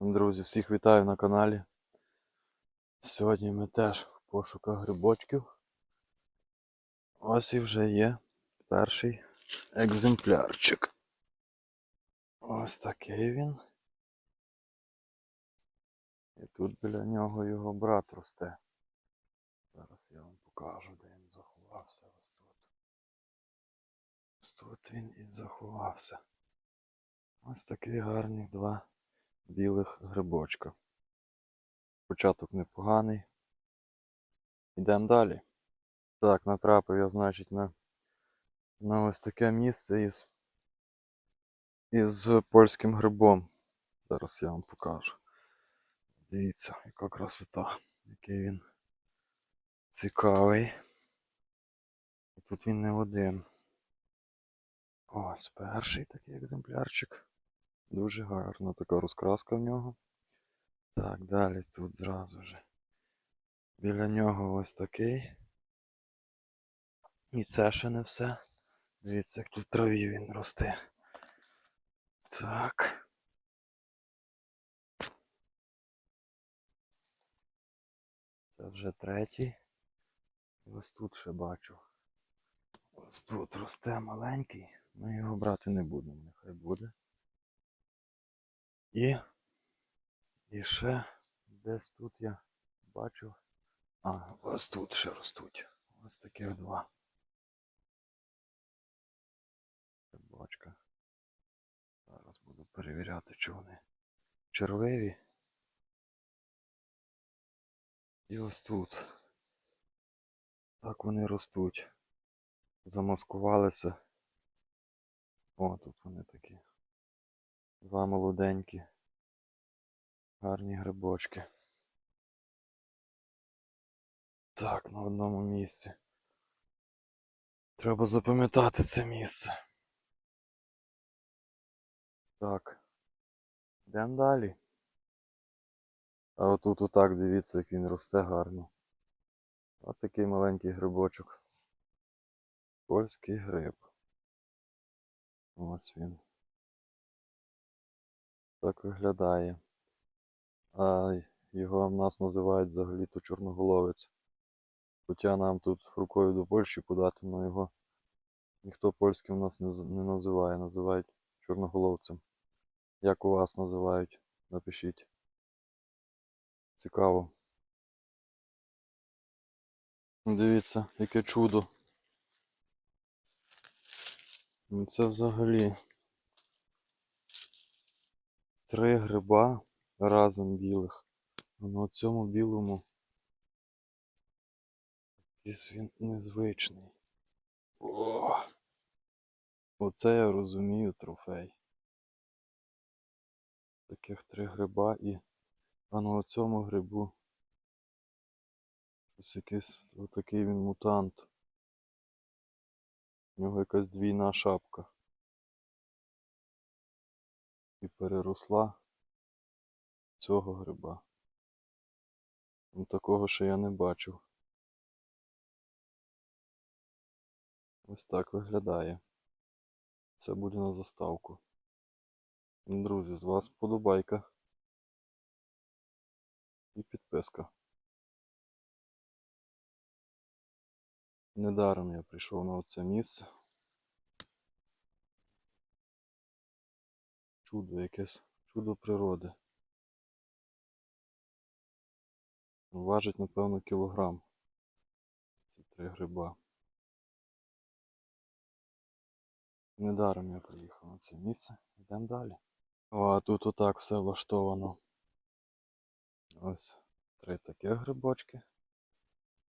Друзі, всіх вітаю на каналі. Сьогодні ми теж в пошуках грибочків. Ось і вже є перший екземплярчик. Ось такий він. І тут біля нього його брат росте. Зараз я вам покажу, де він заховався. Ось тут. Ось тут він і заховався. Ось такі гарні два білих грибочка. Початок непоганий. Йдемо далі. Так, натрапив я, значить, на, на ось таке місце із, із польським грибом. Зараз я вам покажу. Дивіться, яка красота, який він цікавий. Тут він не один. Ось перший такий екземплярчик. Дуже гарна така розкраска в нього. Так, далі тут зразу же. Біля нього ось такий. І це ще не все. Дивіться, як тут в траві він росте. Так. Це вже третій. Ось тут ще бачу. Ось тут росте маленький. Ми його брати не будемо, нехай буде. І, і ще десь тут я бачу. А, ось тут ще ростуть. Ось таких два. Бочка. Зараз буду перевіряти, чи вони червиві. І ось тут. Так вони ростуть. Замаскувалися. О, тут вони такі. Два молоденькі. Гарні грибочки. Так, на одному місці. Треба запам'ятати це місце. Так. Йдемо далі. А отут отак дивіться, як він росте гарно. Ось такий маленький грибочок. Польський гриб. Ось він. Так виглядає. А його в нас називають взагалі-то чорноголовець. Хоча нам тут рукою до Польщі подати, але його ніхто польським нас не, називає, називають чорноголовцем. Як у вас називають? Напишіть. Цікаво. Дивіться, яке чудо. Це взагалі три гриба разом білих. А на цьому білому якийсь він незвичний. О! Оце я розумію трофей. Таких три гриба і. А на цьому грибу. Ось якийсь отакий він мутант. У нього якась двійна шапка. І переросла цього гриба. Ну, такого ще я не бачив. Ось так виглядає. Це буде на заставку. Друзі, з вас подобайка і підписка. Недаром я прийшов на оце місце. Чудо якесь, чудо природи. Важить, напевно, кілограм. Ці три гриба. Недаром я приїхав на це місце. Йдемо далі. О, а тут отак все влаштовано. Ось три такі грибочки.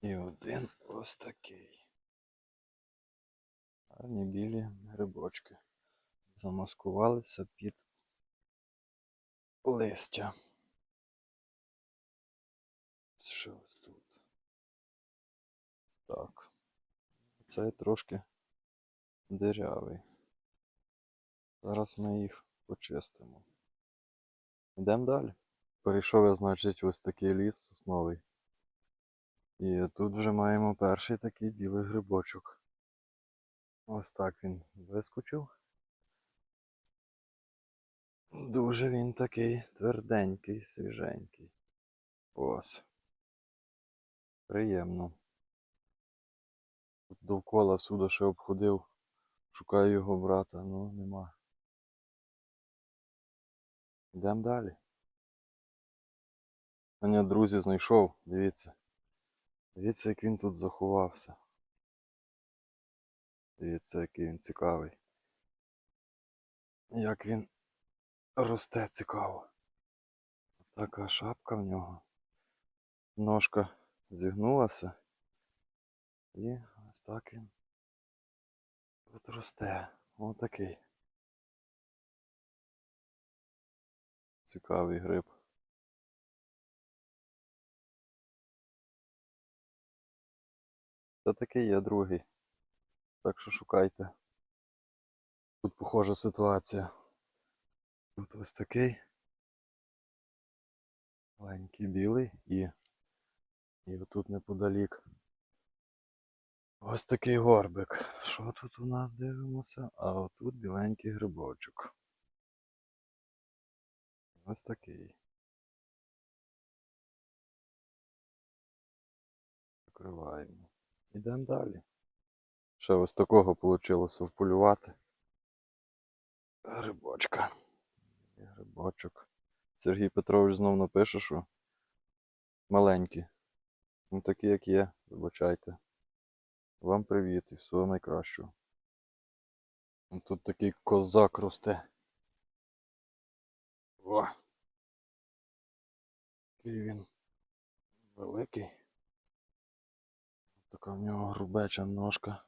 І один ось такий. Гарні білі грибочки. Замаскувалися під листя. Це Що ось тут? Так. Цей трошки дирявий. Зараз ми їх почистимо. Йдемо далі. Перейшов я, значить, ось такий ліс сосновий. І тут вже маємо перший такий білий грибочок. Ось так він вискочив. Дуже він такий тверденький, свіженький. Ось. Приємно. Тут довкола всюди ще обходив. Шукаю його брата, ну нема. Йдемо далі. Мене друзі знайшов, дивіться. Дивіться, як він тут заховався. Дивіться, який він цікавий. Як він росте цікаво. Така шапка в нього. Ножка зігнулася. І ось так він тут росте. Ось такий. Цікавий гриб. Це такий є другий. Так що шукайте. Тут похожа ситуація. Тут ось такий. Маленький білий і, і отут неподалік. Ось такий горбик. Що тут у нас дивимося? А отут біленький грибочок. Ось такий. Закриваємо. Ідемо далі. Ще ось такого вийшло вполювати. Грибочка. Є Грибочок. Сергій Петрович знов напише, що маленькі. Ну такі, як є, вибачайте. Вам привіт і всього найкращого. Ну, Тут такий козак росте. О! Який він великий. Така в нього грубеча ножка.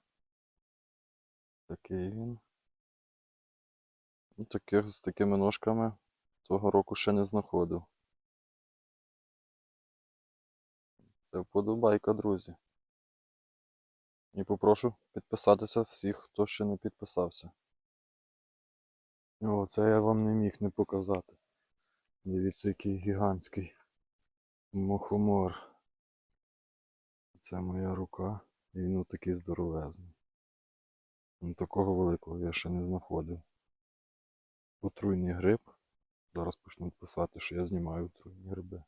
Такий він. Ну, таких, з такими ножками того року ще не знаходив. Це вподобайка, друзі. І попрошу підписатися всіх, хто ще не підписався. О, це я вам не міг не показати. Дивіться, який гігантський мухомор. Це моя рука. І він такий здоровезний. Ну, Такого великого я ще не знаходив. Отруйний гриб. Зараз почнуть писати, що я знімаю отруйні гриби.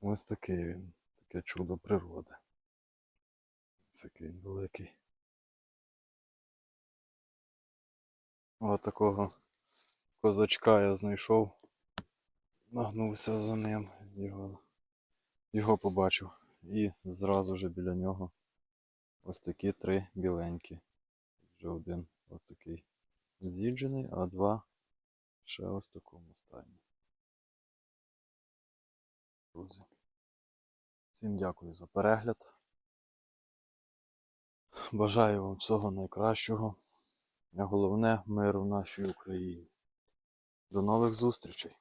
Ось такий він. Таке чудо природи. Ось який він великий. Ось такого козачка я знайшов. Нагнувся за ним, його, його побачив. І зразу же біля нього ось такі три біленькі. Вже один ось такий з'їджений, а два ще ось в такому стані. Друзі. Всім дякую за перегляд. Бажаю вам всього найкращого. А головне миру в нашій Україні. До нових зустрічей!